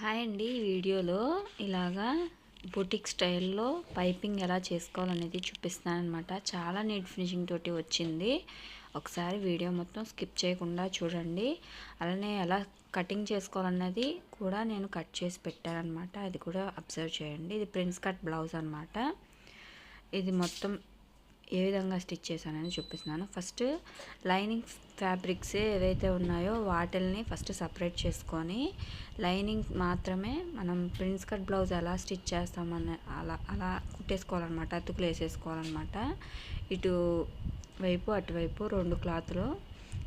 Hi అండి ఈ వీడియోలో ఇలాగా బొటిక్ స్టైల్లో పైపింగ్ ఎలా చేసుకోవాలనేది చూపిస్తాను అనమాట చాలా నీట్ ఫినిషింగ్ తోటి వచ్చింది. ఒకసారి వీడియో మొత్తం స్కిప్ చేయకుండా చూడండి. అలానే ఎలా కటింగ్ చేసుకోవాలన్నది కూడా నేను కట్ చేసి పెట్టానమాట అది కూడా అబ్జర్వ్ చేయండి. ఇది ప్రిన్స్ కట్ బ్లౌజ్ అనమాట ఇది మొత్తం ఏ విధంగా స్టిచ్ చేశానని చూపిస్తున్నాను ఫస్ట్ లైనింగ్ ఫ్యాబ్రిక్స్ ఏవైతే ఉన్నాయో వాటిల్ని ఫస్ట్ సపరేట్ చేసుకొని లైనింగ్ మాత్రమే మనం ప్రిన్స్ కట్ బ్లౌజ్ ఎలా స్టిచ్ చేస్తామని అలా అలా కుట్టేసుకోవాలన్నమాట అతుకులు వేసేసుకోవాలన్నమాట ఇటు వైపు అటువైపు రెండు క్లాత్లు.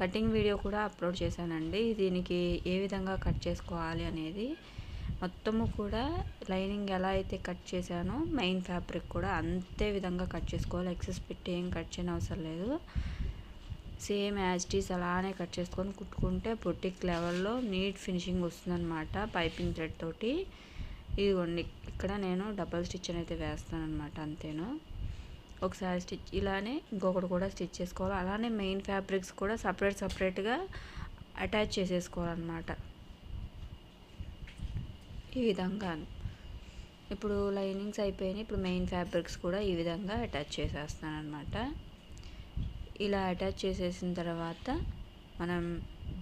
కటింగ్ వీడియో కూడా అప్లోడ్ చేశానండి. దీనికి ఏ విధంగా కట్ చేసుకోవాలి అనేది మొత్తము కూడా లైనింగ్ ఎలా అయితే కట్ చేశానో మెయిన్ ఫ్యాబ్రిక్ కూడా అంతే విధంగా కట్ చేసుకోవాలి. ఎక్సెస్ పెట్టి ఏం కట్ చేయని అవసరం లేదు. సేమ్ యాజ్టీస్ అలానే కట్ చేసుకొని కుట్టుకుంటే బొటిక్ లెవెల్లో నీట్ ఫినిషింగ్ వస్తుందన్నమాట పైపింగ్ థ్రెడ్ తోటి. ఇదిగోండి ఇక్కడ నేను డబల్ స్టిచ్ అయితే వేస్తాను అనమాట అంతేను. ఒకసారి స్టిచ్ ఇలానే ఇంకొకటి కూడా స్టిచ్ చేసుకోవాలి. అలానే మెయిన్ ఫ్యాబ్రిక్స్ కూడా సపరేట్ సపరేట్గా అటాచ్ చేసేసుకోవాలన్నమాట. ఈ విధంగా ఇప్పుడు లైనింగ్స్ అయిపోయినాయి. ఇప్పుడు మెయిన్ ఫ్యాబ్రిక్స్ కూడా ఈ విధంగా అటాచ్ చేసేస్తాను అనమాట ఇలా అటాచ్ చేసేసిన తర్వాత మనం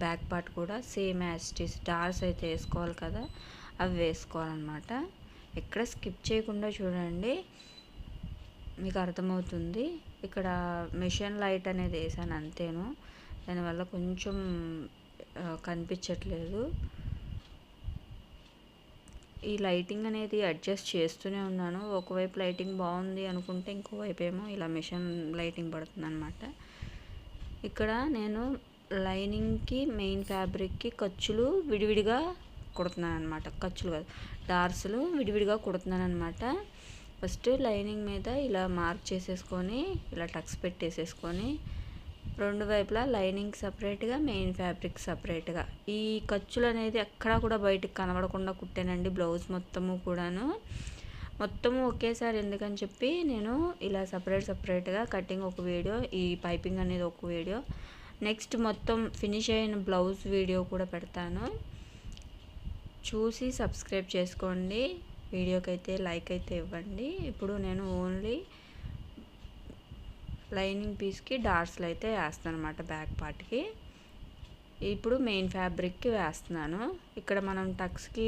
బ్యాక్ పార్ట్ కూడా సేమ్ యాస్టిస్ డార్స్ అయితే వేసుకోవాలి కదా అవి వేసుకోవాలన్నమాట. ఎక్కడ స్కిప్ చేయకుండా చూడండి. మీకు అర్థమవుతుంది. ఇక్కడ మిషన్ లైట్ అనేది వేసాను అంతేను. దానివల్ల కొంచెం కనిపించట్లేదు. ఈ లైటింగ్ అనేది అడ్జస్ట్ చేస్తూనే ఉన్నాను. ఒకవైపు లైటింగ్ బాగుంది అనుకుంటే ఇంకోవైపు ఏమో ఇలా మిషన్ లైటింగ్ పడుతుంది అనమాట ఇక్కడ నేను లైనింగ్కి మెయిన్ ఫ్యాబ్రిక్కి ఖర్చులు విడివిడిగా కుడుతున్నాను అనమాట ఖర్చులు కాదు డార్స్లు విడివిడిగా కుడుతున్నాను అనమాట ఫస్ట్ లైనింగ్ మీద ఇలా మార్క్ చేసేసుకొని ఇలా టక్స్ పెట్టేసేసుకొని రెండు వైపులా లైనింగ్ సపరేట్గా మెయిన్ ఫ్యాబ్రిక్ సపరేట్గా. ఈ ఖర్చులు అనేది ఎక్కడా కూడా బయటకు కనబడకుండా కుట్టానండి బ్లౌజ్ మొత్తము కూడాను. మొత్తము ఒకేసారి ఎందుకని చెప్పి నేను ఇలా సపరేట్ సపరేట్గా కటింగ్ ఒక వీడియో ఈ పైపింగ్ అనేది ఒక వీడియో నెక్స్ట్ మొత్తం ఫినిష్ అయిన బ్లౌజ్ వీడియో కూడా పెడతాను. చూసి సబ్స్క్రైబ్ చేసుకోండి. వీడియోకి అయితే లైక్ అయితే ఇవ్వండి. ఇప్పుడు నేను ఓన్లీ లైనింగ్ పీస్కి డార్స్లు అయితే వేస్తాను అనమాట బ్యాక్ పార్ట్కి. ఇప్పుడు మెయిన్ ఫ్యాబ్రిక్కి వేస్తున్నాను. ఇక్కడ మనం టక్స్కి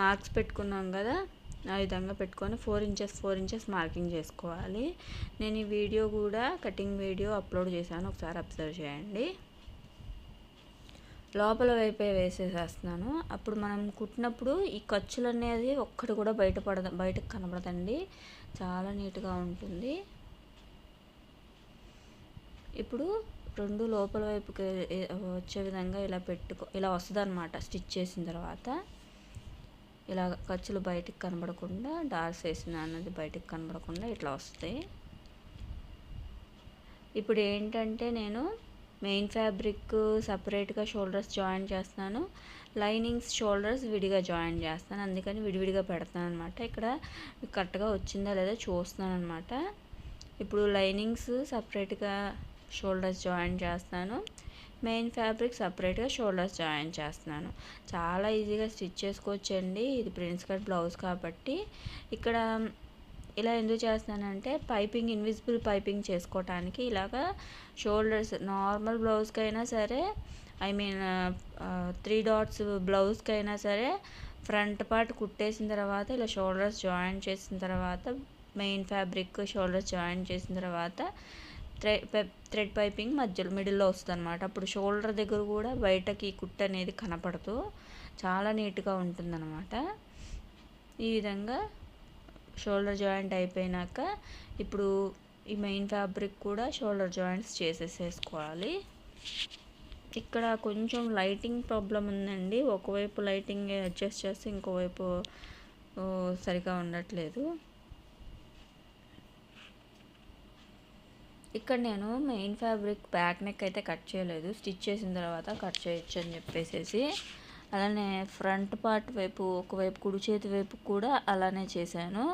మార్క్స్ పెట్టుకున్నాం కదా ఆ విధంగా పెట్టుకొని four inches four inches marking చేసుకోవాలి. నేను ఈ వీడియో కూడా కటింగ్ వీడియో అప్లోడ్ చేశాను ఒకసారి అబ్జర్వ్ చేయండి. లోపల వైపే వేసేసేస్తున్నాను. అప్పుడు మనం కుట్టినప్పుడు ఈ ఖర్చులు అనేది ఒక్కటి కూడా బయటపడ బయటకు కనబడదండి. చాలా నీట్గా ఉంటుంది. ఇప్పుడు రెండు లోపల వైపుకి వచ్చే విధంగా ఇలా పెట్టుకో ఇలా వస్తుంది అనమాట స్టిచ్ చేసిన తర్వాత ఇలా ఖర్చులు బయటికి కనబడకుండా డార్స్ వేసిన అన్నది బయటికి కనబడకుండా ఇట్లా వస్తాయి. ఇప్పుడు ఏంటంటే నేను మెయిన్ ఫ్యాబ్రిక్ సపరేట్గా షోల్డర్స్ జాయిన్ చేస్తున్నాను. లైనింగ్స్ షోల్డర్స్ విడిగా జాయిన్ చేస్తాను. అందుకని విడివిడిగా పెడతాను అనమాట ఇక్కడ కరెక్ట్గా వచ్చిందా లేదా చూస్తున్నాను అనమాట ఇప్పుడు లైనింగ్స్ సపరేట్గా షోల్డర్స్ జాయిన్ చేస్తాను మెయిన్ ఫ్యాబ్రిక్ సపరేట్గా షోల్డర్స్ జాయిన్ చేస్తున్నాను. చాలా ఈజీగా స్టిచ్ చేసుకోవచ్చండి. ఇది ప్రిన్స్ కట్ బ్లౌజ్ కాబట్టి. ఇక్కడ ఇలా ఎందుకు చేస్తానంటే పైపింగ్ ఇన్విజిబుల్ పైపింగ్ చేసుకోవటానికి ఇలాగా షోల్డర్స్ నార్మల్ బ్లౌజ్కి అయినా సరే ఐ మీన్ త్రీ డాట్స్ బ్లౌజ్కి అయినా సరే ఫ్రంట్ పార్ట్ కుట్టేసిన తర్వాత ఇలా షోల్డర్స్ జాయిన్ చేసిన తర్వాత మెయిన్ ఫ్యాబ్రిక్ షోల్డర్స్ జాయిన్ చేసిన తర్వాత థ్రెడ్ థ్రెడ్ పైపింగ్ మధ్యలో మిడిల్లో వస్తుంది అనమాట అప్పుడు షోల్డర్ దగ్గర కూడా బయటకి కుట్ట అనేది కనపడుతూ చాలా నీట్గా ఉంటుందన్నమాట. ఈ విధంగా షోల్డర్ జాయింట్ అయిపోయినాక ఇప్పుడు ఈ మెయిన్ ఫ్యాబ్రిక్ కూడా షోల్డర్ జాయింట్స్ చేసేసేసుకోవాలి. ఇక్కడ కొంచెం లైటింగ్ ప్రాబ్లం ఉందండి. ఒకవైపు లైటింగ్ అడ్జస్ట్ చేస్తే ఇంకోవైపు సరిగా ఉండట్లేదు. ఇక్కడ నేను మెయిన్ ఫ్యాబ్రిక్ బ్యాక్ నెక్ అయితే కట్ చేయలేదు. స్టిచ్ చేసిన తర్వాత కట్ చేయొచ్చు అని చెప్పేసి అలానే ఫ్రంట్ పార్ట్ వైపు ఒకవైపు కుడి చేతి వైపు కూడా అలానే చేశాను.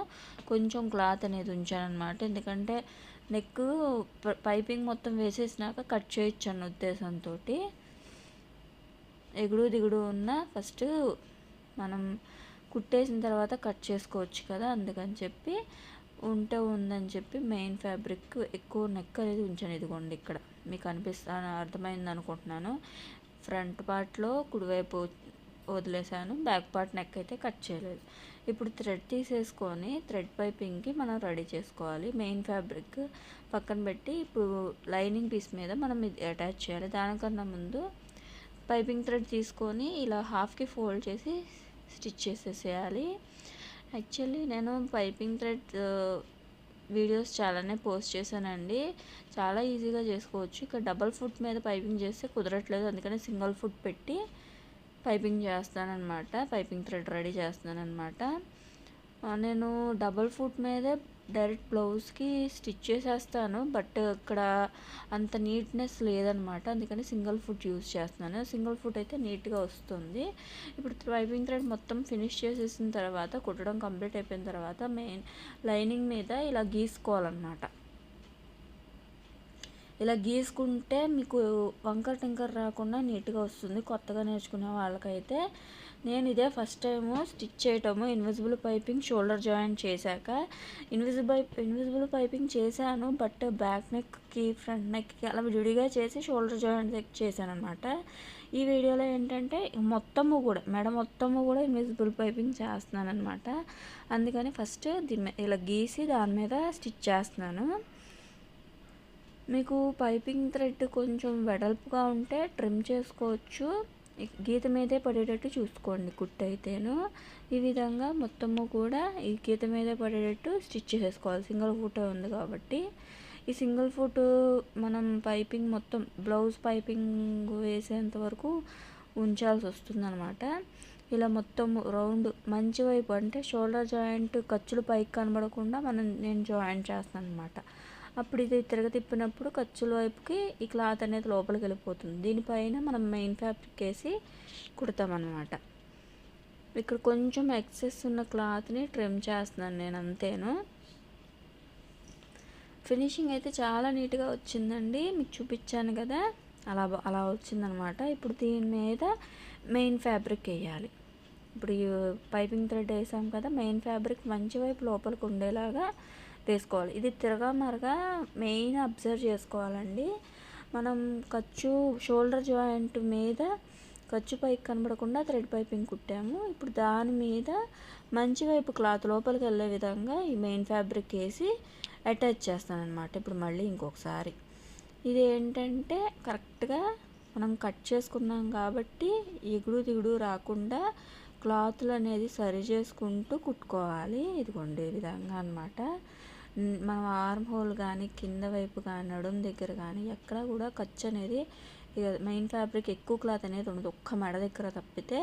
కొంచెం క్లాత్ అనేది ఉంచాను అనమాట ఎందుకంటే నెక్ పైపింగ్ మొత్తం వేసేసినాక కట్ చేయొచ్చు అన్న ఉద్దేశంతో ఎగుడు దిగుడు ఉన్న ఫస్ట్ మనం కుట్టేసిన తర్వాత కట్ చేసుకోవచ్చు కదా అందుకని చెప్పి ఉంటే ఉందని చెప్పి మెయిన్ ఫ్యాబ్రిక్ ఎక్కువ నెక్ అనేది ఉంచాను. ఇదిగోండి ఇక్కడ. మీకు అనిపిస్తా అర్థమైంది అనుకుంటున్నాను. ఫ్రంట్ పార్ట్లో కుడివైపు వదిలేసాను బ్యాక్ పార్ట్ నెక్ అయితే కట్ చేయలేదు. ఇప్పుడు థ్రెడ్ తీసేసుకొని థ్రెడ్ పైపింగ్కి మనం రెడీ చేసుకోవాలి. మెయిన్ ఫ్యాబ్రిక్ పక్కన పెట్టి ఇప్పుడు లైనింగ్ పీస్ మీద మనం ఇది అటాచ్ చేయాలి. దానికన్నా ముందు పైపింగ్ థ్రెడ్ తీసుకొని ఇలా హాఫ్కి ఫోల్డ్ చేసి స్టిచ్ చేసేసేయాలి. యాక్చువల్లీ నేను పైపింగ్ థ్రెడ్ వీడియోస్ చాలానే పోస్ట్ చేశానండి. చాలా ఈజీగా చేసుకోవచ్చు. ఇక్కడ డబల్ ఫుట్ మీద పైపింగ్ చేస్తే కుదరట్లేదు. అందుకని సింగిల్ ఫుట్ పెట్టి పైపింగ్ చేస్తానన్నమాట. పైపింగ్ థ్రెడ్ రెడీ చేస్తానన్నమాట. నేను డబల్ ఫుట్ మీదే డైరెక్ట్ బ్లౌజ్కి స్టిచ్ చేసేస్తాను బట్ ఇక్కడ అంత నీట్నెస్ లేదనమాట. అందుకని సింగిల్ ఫుట్ యూస్ చేస్తున్నాను. సింగిల్ ఫుట్ అయితే నీట్గా వస్తుంది. ఇప్పుడు వైపింగ్ థ్రెడ్ మొత్తం ఫినిష్ చేసేసిన తర్వాత కుట్టడం కంప్లీట్ అయిపోయిన తర్వాత మెయిన్ లైనింగ్ మీద ఇలా గీసుకోవాలన్నమాట. ఇలా గీసుకుంటే మీకు వంకర టింకర్ రాకుండా నీట్గా వస్తుంది. కొత్తగా నేర్చుకునే వాళ్ళకైతే నేను ఇదే ఫస్ట్ టైము స్టిచ్ చేయటము. ఇన్విజిబుల్ పైపింగ్ షోల్డర్ జాయింట్ చేశాక ఇన్విజిబుల్ ఇన్విజిబుల్ పైపింగ్ చేశాను. బట్ బ్యాక్ నెక్కి ఫ్రంట్ నెక్కి అలా విడిగా చేసి షోల్డర్ జాయింట్ చేశాను అనమాట ఈ వీడియోలో ఏంటంటే మొత్తము కూడా మెడ మొత్తము కూడా ఇన్విజిబుల్ పైపింగ్ చేస్తున్నాను అనమాట అందుకని ఫస్ట్ దీని ఇలా గీసి దాని మీద స్టిచ్ చేస్తున్నాను. మీకు పైపింగ్ థ్రెడ్ కొంచెం వెడల్పుగా ఉంటే ట్రిమ్ చేసుకోవచ్చు. గీత మీదే పడేటట్టు చూసుకోండి కుట్టు అయితేను. ఈ విధంగా మొత్తము కూడా ఈ గీత మీదే పడేటట్టు స్టిచ్ చేసుకోవాలి. సింగిల్ ఫుట్ ఉంది కాబట్టి. ఈ సింగిల్ ఫుట్ మనం పైపింగ్ మొత్తం బ్లౌజ్ పైపింగ్ వేసేంత వరకు ఉంచాల్సి వస్తుందన్నమాట. ఇలా మొత్తం రౌండ్ మంచి వైపు అంటే షోల్డర్ జాయింట్ ఖర్చులు పైకి కనబడకుండా మనం నేను జాయింట్ చేస్తాను అనమాట అప్పుడు ఇది తిరగ తిప్పినప్పుడు ఖర్చుల వైపుకి ఈ క్లాత్ అనేది లోపలికి వెళ్ళిపోతుంది. దీనిపైన మనం మెయిన్ ఫ్యాబ్రిక్ వేసి కుడతామన్నమాట. ఇక్కడ కొంచెం ఎక్సెస్ ఉన్న క్లాత్ని ట్రిమ్ చేస్తున్నాను నేను అంతేను. ఫినిషింగ్ అయితే చాలా నీట్గా వచ్చిందండి. మీకు చూపించాను కదా. అలా అలా వచ్చిందనమాట ఇప్పుడు దీని మీద మెయిన్ ఫ్యాబ్రిక్ వేయాలి. ఇప్పుడు ఈ పైపింగ్ థ్రెడ్ వేసాం కదా. మెయిన్ ఫ్యాబ్రిక్ మంచి వైపు లోపలికి ఉండేలాగా వేసుకోవాలి. ఇది తిరగా మరగా మెయిన్ అబ్జర్వ్ చేసుకోవాలండి. మనం ఖర్చు షోల్డర్ జాయింట్ మీద ఖర్చు పైకి కనబడకుండా థ్రెడ్ పైపింగ్ కుట్టాము. ఇప్పుడు దాని మీద మంచి వైపు క్లాత్ లోపలికి వెళ్ళే విధంగా ఈ మెయిన్ ఫ్యాబ్రిక్ వేసి అటాచ్ చేస్తాను అనమాట ఇప్పుడు మళ్ళీ ఇంకొకసారి. ఇది ఏంటంటే కరెక్ట్గా మనం కట్ చేసుకున్నాం కాబట్టి ఎగుడు దిగుడు రాకుండా క్లాత్లు అనేది సరి చేసుకుంటూ కుట్టుకోవాలి. ఇదిగోండి ఈ విధంగా అనమాట మనం ఆర్మ్ హోల్ కానీ కింద వైపు కానీ నడుం దగ్గర కానీ ఎక్కడ కూడా ఖర్చు అనేది ఇక మెయిన్ ఫ్యాబ్రిక్ ఎక్కువ క్లాత్ అనేది ఉండదు. ఒక్క మెడ దగ్గర తప్పితే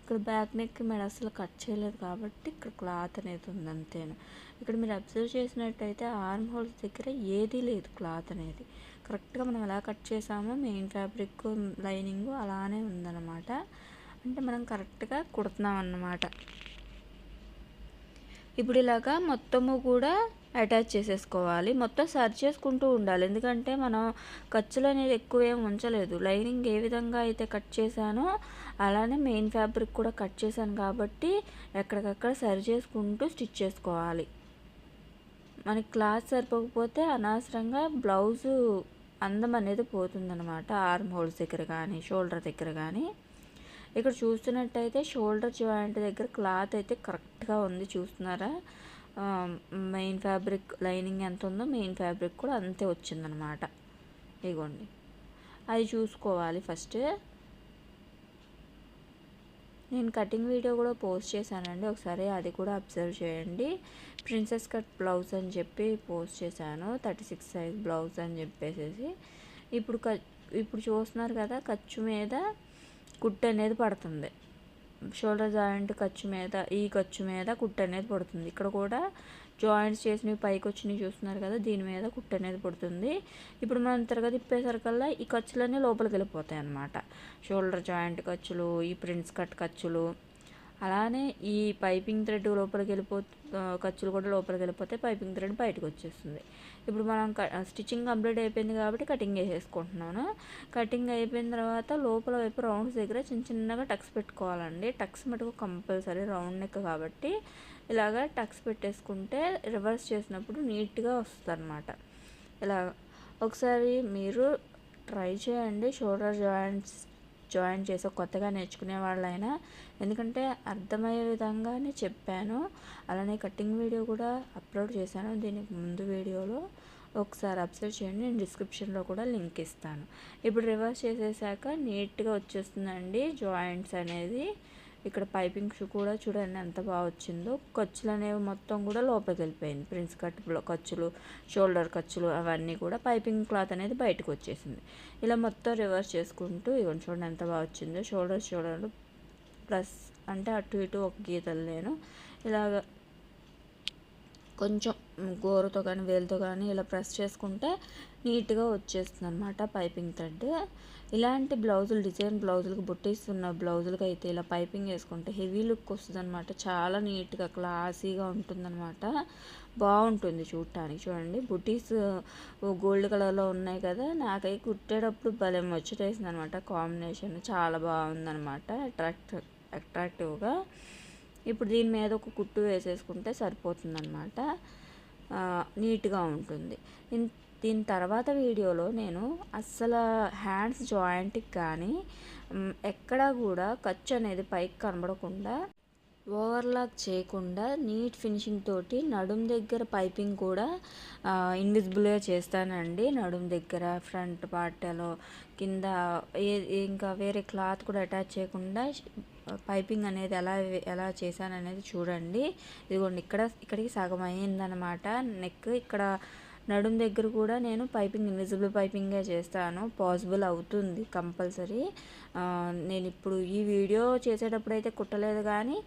ఇక్కడ బ్యాక్ నెక్ మెడ అసలు కట్ చేయలేదు కాబట్టి ఇక్కడ క్లాత్ అనేది ఉంది అంతేను. ఇక్కడ మీరు అబ్జర్వ్ చేసినట్టయితే ఆర్మ్ హోల్స్ దగ్గర ఏదీ లేదు క్లాత్ అనేది. కరెక్ట్గా మనం ఎలా కట్ చేసామో మెయిన్ ఫ్యాబ్రిక్ లైనింగ్ అలానే ఉందన్నమాట. అంటే మనం కరెక్ట్గా కుడుతున్నాం అన్నమాట ఇప్పుడు ఇలాగా మొత్తము కూడా అటాచ్ చేసేసుకోవాలి. మొత్తం సర్చ్ చేసుకుంటూ ఉండాలి. ఎందుకంటే మనం ఖర్చులు అనేది ఎక్కువ ఏం ఉంచలేదు. లైనింగ్ ఏ విధంగా అయితే కట్ చేశానో అలానే మెయిన్ ఫ్యాబ్రిక్ కూడా కట్ చేశాను కాబట్టి ఎక్కడికక్కడ సరి చేసుకుంటూ స్టిచ్ చేసుకోవాలి. మనకి క్లాత్ సరిపోకపోతే అనవసరంగా బ్లౌజు అందం అనేది పోతుందన్నమాట. ఆర్మ్ హోల్స్ దగ్గర కానీ షోల్డర్ దగ్గర కానీ ఇక్కడ చూస్తున్నట్టయితే షోల్డర్ జాయింట్ దగ్గర క్లాత్ అయితే కరెక్ట్గా ఉంది. చూస్తున్నారా? మెయిన్ ఫ్యాబ్రిక్ లైనింగ్ ఎంత ఉందో మెయిన్ ఫ్యాబ్రిక్ కూడా అంతే వచ్చిందనమాట ఇగోండి. అది చూసుకోవాలి ఫస్ట్ నేను కటింగ్ వీడియో కూడా పోస్ట్ చేశానండి. ఒకసారి అది కూడా అబ్జర్వ్ చేయండి. ప్రిన్సెస్ కట్ బ్లౌజ్ అని చెప్పి పోస్ట్ చేశాను. థర్టీ సిక్స్ సైజ్ బ్లౌజ్ అని చెప్పేసి ఇప్పుడు క ఇప్పుడు చూస్తున్నారు కదా ఖర్చు మీద కుట్టు అనేది పడుతుంది. షోల్డర్ జాయింట్ ఖర్చు మీద ఈ ఖర్చు మీద కుట్టు అనేది పడుతుంది. ఇక్కడ కూడా జాయింట్స్ చేసినవి పైకి వచ్చినవి చూస్తున్నారు కదా దీని మీద కుట్టు అనేది పడుతుంది. ఇప్పుడు మనం తిరగ తిప్పేసరికల్లా ఈ ఖర్చులన్నీ లోపలికి వెళ్ళిపోతాయి అన్నమాట. షోల్డర్ జాయింట్ ఖర్చులు ఈ ప్రింట్స్ కట్ ఖర్చులు అలానే ఈ పైపింగ్ థ్రెడ్ లోపలికి వెళ్ళిపో ఖర్చులు కూడా లోపలికి వెళ్ళిపోతే పైపింగ్ థ్రెడ్ బయటకు వచ్చేస్తుంది. ఇప్పుడు మనం స్టిచ్చింగ్ కంప్లీట్ అయిపోయింది కాబట్టి కటింగ్ వేసేసుకుంటున్నాను కటింగ్ అయిపోయిన తర్వాత లోపల వైపు రౌండ్స్ దగ్గర చిన్న చిన్నగా టక్స్ పెట్టుకోవాలండి. టక్స్ మటుకు కంపల్సరీ రౌండ్ నెక్ కాబట్టి ఇలాగ టక్స్ పెట్టేసుకుంటే రివర్స్ చేసినప్పుడు నీట్గా వస్తుంది అనమాట ఇలా ఒకసారి మీరు ట్రై చేయండి. షోల్డర్ జాయింట్స్ జాయిన్ చేసి కొత్తగా నేర్చుకునే వాళ్ళైనా ఎందుకంటే అర్థమయ్యే విధంగానే చెప్పాను. అలానే కటింగ్ వీడియో కూడా అప్లోడ్ చేశాను. దీనికి ముందు వీడియోలో ఒకసారి అబ్జర్వ్ చేయండి. నేను డిస్క్రిప్షన్లో కూడా లింక్ ఇస్తాను. ఇప్పుడు రివర్స్ చేసేసాక నీట్గా వచ్చేస్తుందండి జాయింట్స్ అనేది. ఇక్కడ పైపింగ్స్ కూడా చూడండి ఎంత బాగా వచ్చిందో. ఖర్చులు అనేవి మొత్తం కూడా లోపలికి వెళ్ళిపోయింది. ప్రిన్స్ కట్ ఖర్చులు షోల్డర్ ఖర్చులు అవన్నీ కూడా పైపింగ్ క్లాత్ అనేది బయటకు వచ్చేసింది. ఇలా మొత్తం రివర్స్ చేసుకుంటూ ఇవ్వండి చూడండి ఎంత బాగా వచ్చిందో. షోల్డర్ షోల్డర్ ప్లస్ అంటే అటు ఇటు ఒక గీతలు నేను ఇలాగ కొంచెం గోరుతో కానీ వేలుతో కానీ ఇలా ప్రెస్ చేసుకుంటే నీట్గా వచ్చేస్తుంది అనమాట పైపింగ్ థ్రెడ్. ఇలాంటి బ్లౌజులు డిజైన్ బ్లౌజులకు బుట్టిస్తున్న బ్లౌజులకు అయితే ఇలా పైపింగ్ వేసుకుంటే హెవీ లుక్ వస్తుంది అనమాట చాలా నీట్గా క్లాసీగా ఉంటుందన్నమాట. బాగుంటుంది చూడటానికి చూడండి బుటీస్ గోల్డ్ కలర్లో ఉన్నాయి కదా. నాకై కుట్టేటప్పుడు భలే వచ్చేటేసింది అనమాట కాంబినేషన్. చాలా బాగుందనమాట అట్రాక్ట్ అట్రాక్టివ్గా. ఇప్పుడు దీని మీద ఒక కుట్టు వేసేసుకుంటే సరిపోతుందన్నమాట. నీట్గా ఉంటుంది. దీని తర్వాత వీడియోలో నేను అస్సలు హ్యాండ్స్ జాయింట్కి కానీ ఎక్కడా కూడా ఖర్చు అనేది పైకి కనబడకుండా ఓవర్లాక్ చేయకుండా నీట్ ఫినిషింగ్ తోటి నడుం దగ్గర పైపింగ్ కూడా ఇన్విజిబుల్గా చేస్తానండి. నడుం దగ్గర ఫ్రంట్ పార్టీలో కింద ఏ- ఇంకా వేరే క్లాత్ కూడా అటాచ్ చేయకుండా పైపింగ్ అనేది ఎలా ఎలా చేశాను అనేది చూడండి. ఇదిగోండి ఇక్కడ ఇక్కడికి సగం అయ్యిందనమాట నెక్ ఇక్కడ నడుం దగ్గర కూడా నేను పైపింగ్ ఇన్విజిబుల్ పైపింగే చేస్తాను. పాసిబుల్ అవుతుంది కంపల్సరీ. నేను ఇప్పుడు ఈ వీడియో చేసేటప్పుడు అయితే కుట్టలేదు కానీ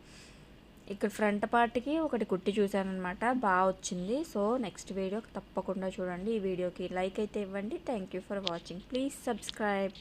ఇక్కడ ఫ్రంట్ పార్ట్కి ఒకటి కుట్టి చూశాను అనమాట బాగా వచ్చింది. సో నెక్స్ట్ వీడియో తప్పకుండా చూడండి. ఈ వీడియోకి లైక్ అయితే ఇవ్వండి. Thank you for watching please subscribe